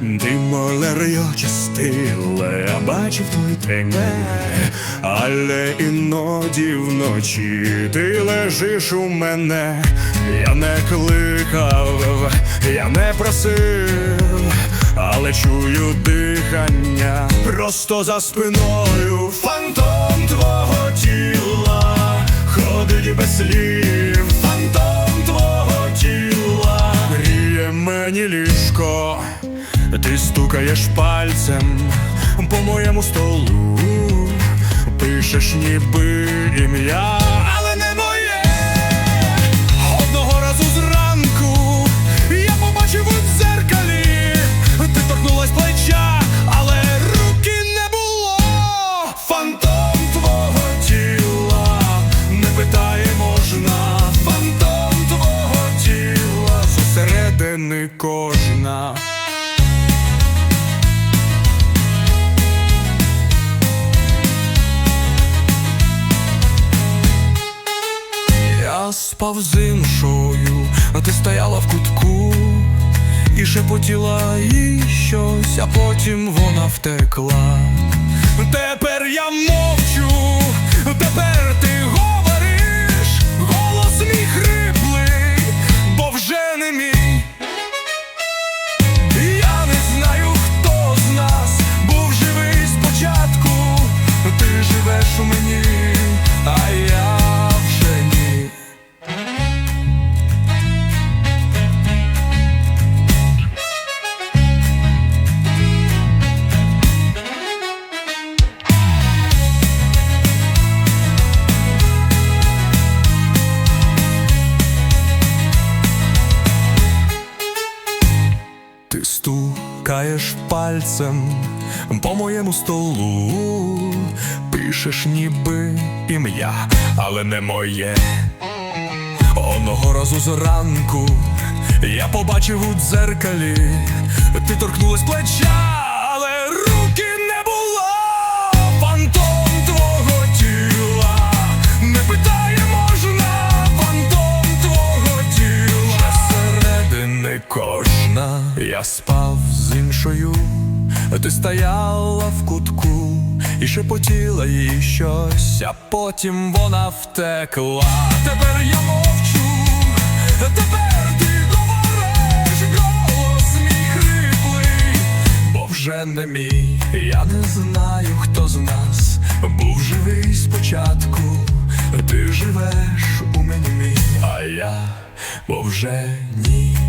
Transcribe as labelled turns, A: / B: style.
A: Ти молер'я частиле, я бачив твій день, але іноді вночі ти лежиш у мене, я не кликав, я не просив, але чую дихання просто за спиною ти стукаєш пальцем по моєму столу, пишеш ніби ім'я, Спав з іншою, а ти стояла в кутку і шепотіла їй щось, а потім вона втекла. Тепер я мовчу, стукаєш пальцем по моєму столу, пишеш ніби ім'я, але не моє. Одного разу зранку я побачив у дзеркалі, ти торкнулась плеча, Я спав з іншою, ти стояла в кутку і шепотіла їй щось, а потім вона втекла. Тепер я мовчу, тепер ти говориш, голос мій хриплий, бо вже не мій. Я не знаю, хто з нас був живий спочатку. Ти живеш у мені, а я, бо вже ні.